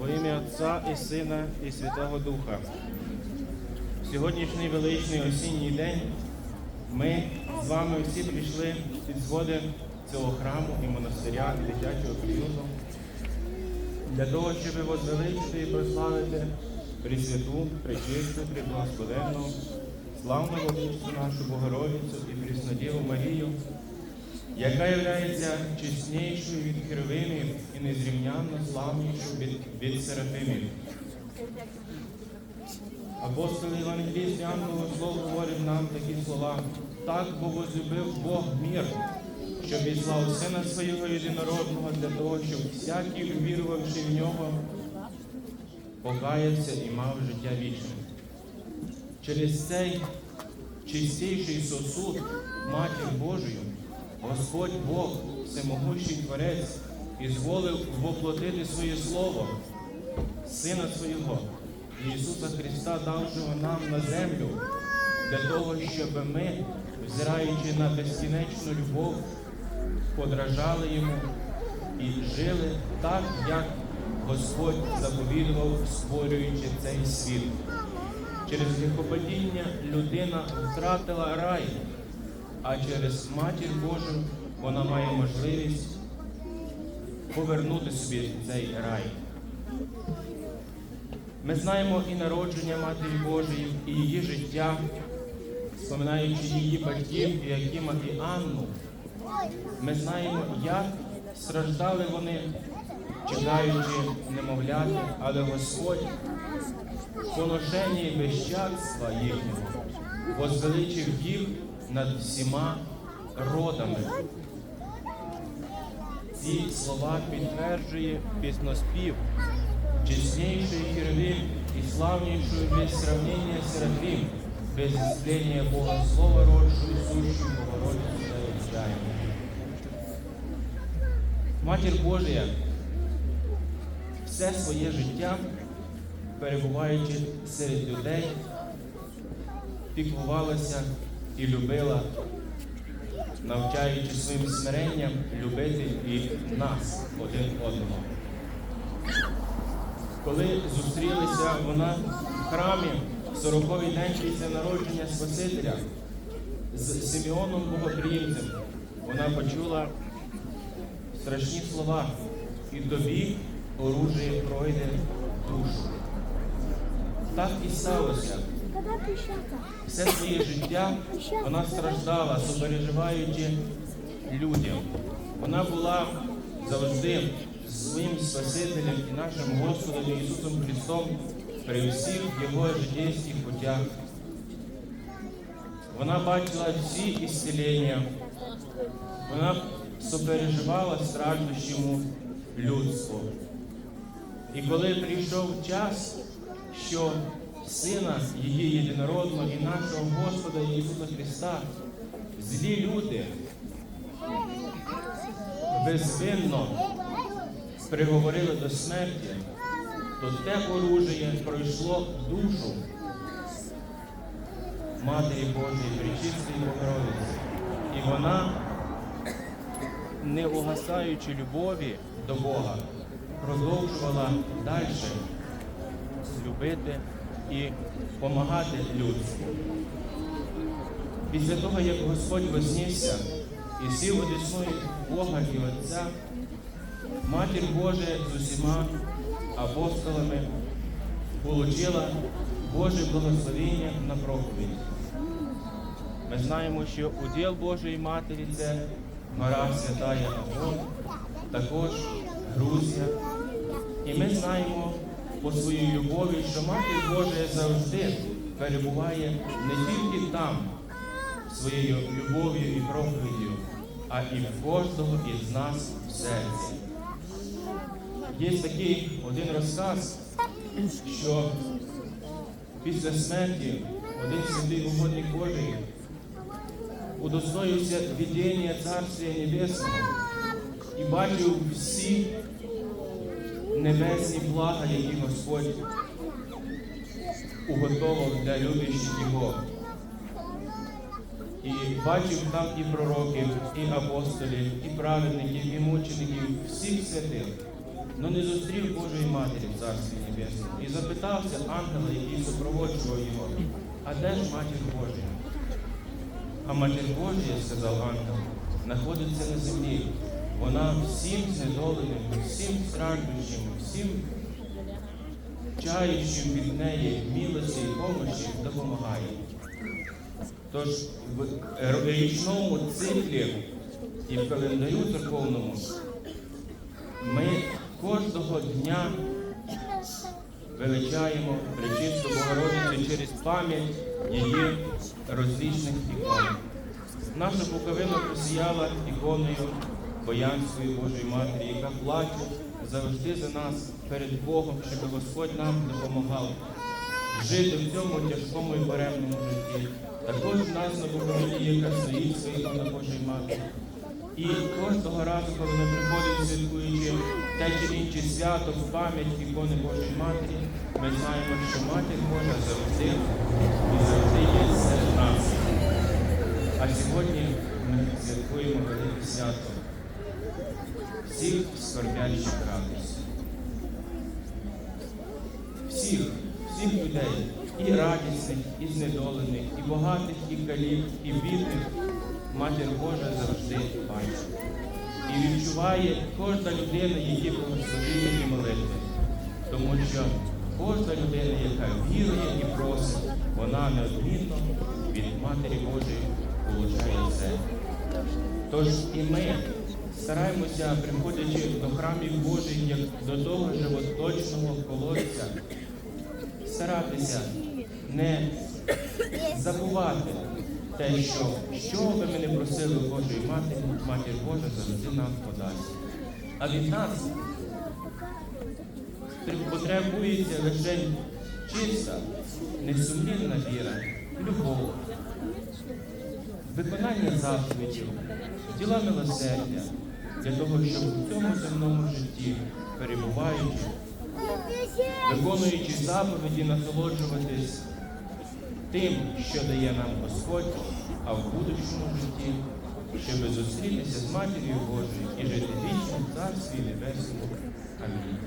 Во ім'я Отця і Сина і Святого Духа. В сьогоднішній величний осінній день ми з вами всі прийшли під зводи цього храму і монастиря і дитячого приюту для того, щоб возвеличити і прославити Пресвяту, Пречисту, Преблагословенну, славну владичцю нашу Богородицю і Преснодіву Марію, яка є чеснішою від херовимів і незрівнянно славнішою від, від серафимів. Апостол Євангеліст Ян Богослов говорить нам такі слова. Так бо возлюбив Бог мір, що відслав Сина Свого єдинородного для того, щоб всякий, увірувавши в нього, покаявся і мав життя вічне. Через цей чистіший сосуд Матір Божою Господь Бог, всемогущий Творець, ізволив воплотити своє Слово, Сина Свого, Ісуса Христа, давшого нам на землю, для того, щоб ми, взираючи на безкінечну любов, подражали Йому і жили так, як Господь заповідував, створюючи цей світ. Через гріхопадіння людина втратила рай, а через матір Божу вона має можливість повернути собі цей рай. Ми знаємо і народження Матері Божої, і її життя, споминаючи її батьків, і Якима, і Анну. Ми знаємо, як страждали вони, чекаючи немовляти, але Господь в поношенні безчадства їхнього возвеличив їх над всіма родами. Ці слова підтверджує пісноспів, чеснейший Херувим і славнейшую без сравнения Серафим, без исцеления Бога Слова, родшую сущую Богородицу величаємо. Матір Божія все своє життя, перебуваючи серед людей, піклувалася і любила, навчаючи своїм смиренням любити і нас один одного. Коли зустрілися вона в храмі в 40-й день після народження Спасителя з Симеоном Богоприємцем, вона почула страшні слова, і тобі оружие пройде душу. Так і сталося. Все своє життя вона страждала, супереживаючи людям. Вона була завжди своїм Спасителем і нашим Господом Ісусом Христом при всіх його життєвських путях. Вона бачила всі ісцілення, вона супереживала страждущому людству. І коли прийшов час, що Сина її єдинородного і нашого Господа Ісуса Христа, злі люди. Безвинно приговорили до смерті, то те оружие пройшло душу. Матері Божої, Пречистої Богородиці. І вона, не угасаючи любові до Бога, продовжувала далі любити і допомагати людству. Після того, як Господь вознісся і сів у десною Бога і Отця, Матір Божа з усіма апостолами получила Боже благословення на проповідь. Ми знаємо, що уділ Божої Матері це гора Святая Авон, також Грузія. І ми знаємо по своїй любові, що Матір Божа завжди перебуває не тільки там, своєю любов'ю і проповіддю, а і в кожного із нас в серці. Є такий один розказ, що після смерті один святий угодник Божий удостоївся видіння Царствия Небесного і бачив всі небесні блага, які Господь уготовав для любящих Його. І бачив там і пророків, і апостолів, і праведників, і мучеників, всіх святих. но не зустрів Божої Матері в Царстві Небесному і запитався ангела, який супроводжував його, а де ж матір Божа? А матір Божа, сказав ангел, знаходиться на землі. Вона всім знедоленим, всім страждущим, всім чаючим від неї милості і помощі допомагає. Тож в річному циклі і в календарю церковному ми кожного дня величаємо Пречисту Богородицю через пам'ять її розлічних ікон. Наша Буковина просіяла іконою Боянської Божої Матері, яка плаче завжди за нас перед Богом, щоб Господь нам допомагав жити в цьому тяжкому і беремному житті. Також нас на Буковині, яка стоїть своя ікона Божої Матері. І кожного разу, коли ми приходимо святкуючи те чи інше свято в пам'ять ікони Божої Матері, ми знаємо, що Матір Божа завжди і завжди є серед нас. А сьогодні ми святкуємо велике свято всіх скорбячих радості. Всіх, всіх людей, і радісних, і знедолених, і багатих, і калік, і бідних, Матір Божа завжди бачить. І відчуває кожна людина, її благословення і молитви. Тому що кожна людина, яка вірує і просить, вона неодмінно від Матері Божої получає все. Тож і ми стараємося, приходячи до храмів Божих, як до того животочного колодця, старатися не забувати те, що що би ми не просили Божої Матері, Матір Божа завжди нам подасть. А від нас потребується лише чиста, несумнівна віра, любов, виконання заповідів, діла милосердя для того, щоб у цьому земному житті, перебуваючи, виконуючи заповіді, насолоджуватись тим, що дає нам Господь, а в будущому житті, щоб зустрітися з Матір'ю Божою і жити вічно в Царстві Небесному. Амінь.